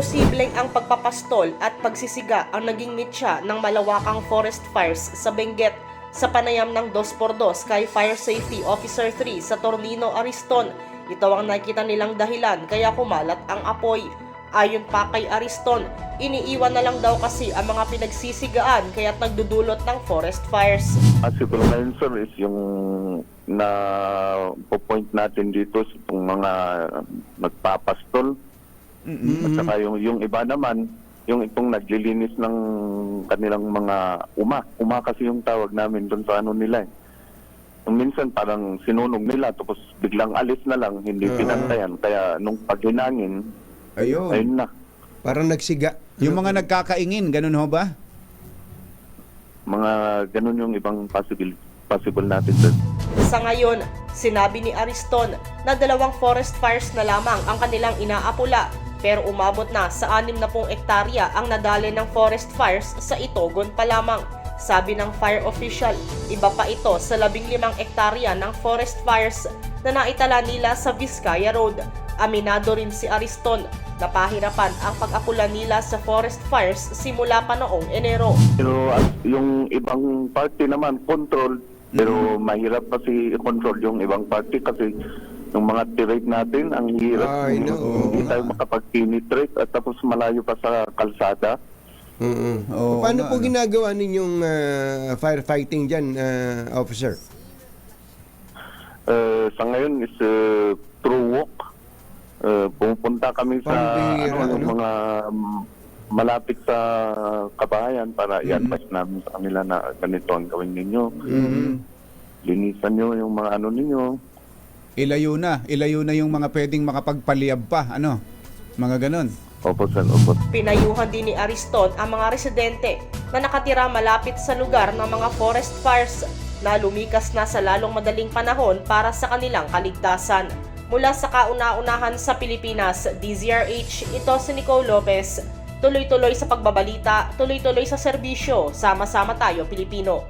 Posibleng ang pagpapastol at pagsisiga ang naging mitya ng malawakang forest fires sa Benguet sa panayam ng 2x2 kay Fire Safety Officer 3 sa Tornino, Ariston. Ito ang nakita nilang dahilan kaya kumalat ang apoy. Ayon pa kay Ariston, iniiwan na lang daw kasi ang mga pinagsisigaan kaya't nagdudulot ng forest fires. Possible ngayon sir is yung na point natin dito sa mga nagpapastol at saka yung, yung iba naman yung itong naglilinis ng kanilang mga uma. Uma kasi yung tawag namin doon sa ano nila eh. Yung minsan parang sinunog nila tapos biglang alis na lang, hindi Ah. pinantayan. Kaya nung paghinangin, Ayun. ayun na. Parang nagsiga. Yung mga nagkakaingin, ganun ho ba? Mga ganun yung ibang possible, possible natin sir. Sa ngayon, sinabi ni Ariston na dalawang forest fires na lamang ang kanilang inaapula pero umabot na sa 60 ektarya ang nadali ng forest fires sa Itogon pa lamang. Sabi ng fire official, iba pa ito sa 15 ektarya ng forest fires na naitala nila sa Vizcaya Road. Aminado rin si Ariston na pahirapan ang pag-apula nila sa forest fires simula pa noong Enero. Pero yung ibang party naman, control. Pero mahirap kasi i-control yung ibang party kasi yung mga tirade natin, ang hirap. Ay, no. Hindi tayo makapag-penetrate at tapos malayo pa sa kalsada. Mm-mm. Oo Paano po ano? ginagawa ninyong ah, firefighting dyan, ah, officer? Uh, sa ngayon is uh, through walk. Uh, pumupunta kami sa Pambihira, ano, yung ano? mga um, malapit sa kabahayan para i-advise namin sa kanila na ganito ang gawin ninyo. Linisan nyo yung mga ano ninyo. Ilayo na. Ilayo na yung mga pwedeng makapagpaliyab pa. Ano? Mga ganun. Opo, sir. Opo. Pinayuhan din ni Ariston ang mga residente na nakatira malapit sa lugar ng mga forest fires na lumikas na sa lalong madaling panahon para sa kanilang kaligtasan. Mula sa kauna-unahan sa Pilipinas, DZRH, ito si Nicole Lopez. Tuloy-tuloy sa pagbabalita, tuloy-tuloy sa serbisyo, sama-sama tayo Pilipino.